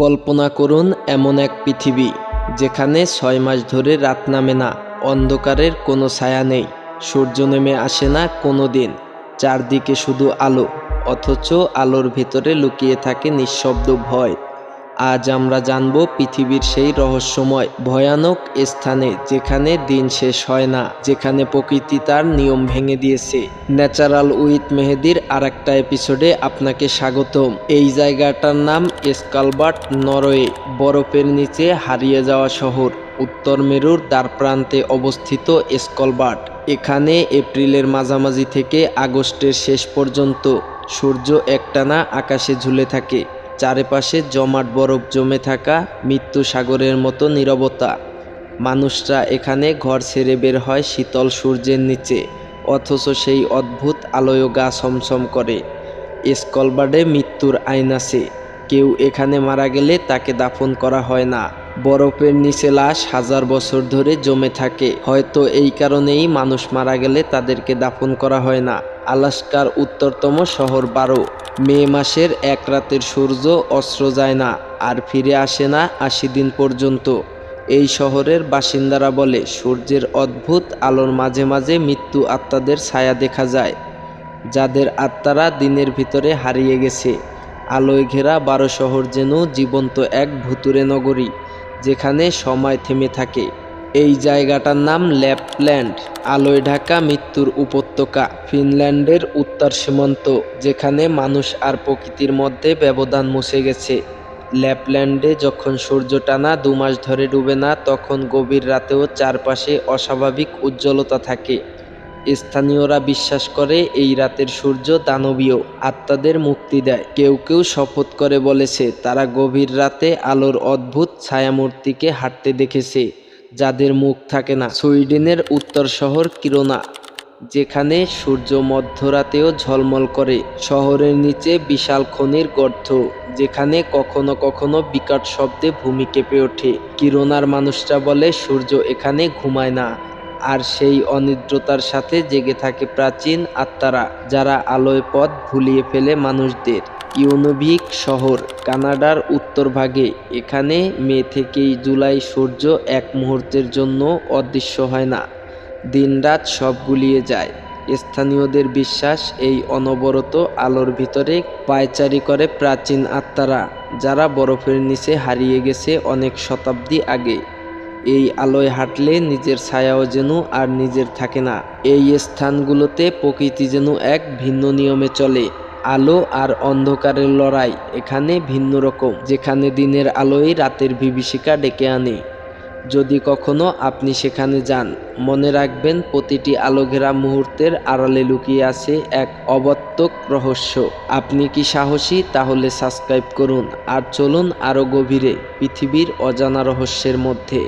কল্পনা করুন এমন এক পৃথিবী, যেখানে ছয় মাস ধরে রাত নামে না, অন্ধকারের কোনো ছায়া নেই, সূর্য নেমে আসে না কোনো দিন, চারদিকে শুধু আলো, অথচ আলোর ভেতরে লুকিয়ে থাকে নিঃশব্দ ভয়। আজ আমরা জানব পৃথিবীর সেই রহস্যময়, ভয়ানক স্থানে যেখানে দিন শেষ হয় না, যেখানে প্রকৃতি তার নিয়ম ভেঙে দিয়েছে। ন্যাচারাল উইথ মেহেদির আর একটা এপিসোডে আপনাকে স্বাগতম। এই জায়গাটার নাম স্কালবার্ট নরওয়ে, বরফের নিচে হারিয়ে যাওয়া শহর। উত্তর মেরুর দ্বারপ্রান্তে অবস্থিত স্কলবার্ট এখানে এপ্রিলের মাঝামাঝি থেকে আগস্টের শেষ পর্যন্ত সূর্য একটানা আকাশে ঝুলে থাকে। চারিপাশে জমাট বরফ জমে থাকা মৃত্যু সাগরের মতো নীরবতা। মানুষরা এখানে ঘর ছেড়ে বের হয় শীতল সূর্যের নিচে, অথচ সেই অদ্ভুত আলোয় গা ছমছম করে। স্কলবার্ডে মৃত্যুর আইন আছে। কেউ এখানে মারা গেলে তাকে দাফন করা হয় না। বরফের নিচে লাশ হাজার বছর ধরে জমে থাকে। হয়তো এই কারণেই মানুষ মারা গেলে তাদেরকে দাফন করা হয় না। আলাস্কার উত্তরতম শহর বারো। মে মাসের এক রাতের সূর্য অস্ত্র যায় না, আর ফিরে আসে না আশি দিন পর্যন্ত। এই শহরের বাসিন্দারা বলে, সূর্যের অদ্ভুত আলোর মাঝে মাঝে মৃত্যু আত্মাদের ছায়া দেখা যায়। যাদের আত্মারা দিনের ভিতরে হারিয়ে গেছে। আলোয় ঘেরা বারো শহর যেন জীবন্ত এক ভুতুরে নগরী। যেখানে সময় থেমে থাকে। এই জায়গাটার নাম ল্যাপল্যান্ড। আলোয় ঢাকা মৃত্যুর উপত্যকা। ফিনল্যান্ডের উত্তর সীমান্ত, যেখানে মানুষ আর প্রকৃতির মধ্যে ব্যবধান মুছে গেছে। ল্যাপল্যান্ডে যখন সূর্য টানা দু মাস ধরে ডুবে না, তখন গভীর রাতেও চারপাশে অস্বাভাবিক উজ্জ্বলতা থাকে। স্থানীয়রা বিশ্বাস করে, এই রাতের সূর্য দানবীয় আত্মাদের মুক্তি দেয়। কেউ কেউ শপথ করে বলেছে, তারা গভীর রাতে আলোর অদ্ভুত ছায়ামূর্তিকে হাঁটতে দেখেছে, যাদের মুখ থাকে না। সুইডেনের উত্তর শহর কিরোনা, যেখানে সূর্য মধ্যরাতেও ঝলমল করে। শহরের নিচে বিশাল খনির গর্ত, যেখানে কখনো কখনো বিকট শব্দে ভূমি কেঁপে ওঠে। কিরোনার মানুষরা বলে, সূর্য এখানে ঘুমায় না। আর সেই অনিদ্রতার সাথে জেগে থাকে প্রাচীন আত্মারা, যারা আলোয় পথ ভুলিয়ে ফেলে মানুষদের। ইউনোভিক শহর, কানাডার উত্তরভাগে এখানে মে থেকেই জুলাই সূর্য এক মুহূর্তের জন্য অদৃশ্য হয় না। দিনরাত সব গুলিয়ে যায়। স্থানীয়দের বিশ্বাস, এই অনবরত আলোর ভিতরে পায়চারি করে প্রাচীন আত্মারা, যারা বরফের নিচে হারিয়ে গেছে অনেক শতাব্দী আগে। এই আলোয় হাঁটলে নিজের ছায়াও যেন আর নিজের থাকে না। এই স্থানগুলোতে প্রকৃতি যেন এক ভিন্ন নিয়মে চলে, আলো আর অন্ধকারের লড়াই এখানে ভিন্ন রকম, যেখানে দিনের আলোয় রাতের বিভীষিকা ডেকে আনে। যদি কখনো আপনি সেখানে যান, মনে রাখবেন প্রতিটি আলোঘেরা মুহূর্তের আড়ালে লুকিয়ে আছে এক অবত্যক রহস্য। আপনি কি সাহসী? তাহলে সাবস্ক্রাইব করুন, আর চলুন আরও গভীরে, পৃথিবীর অজানা রহস্যের মধ্যে।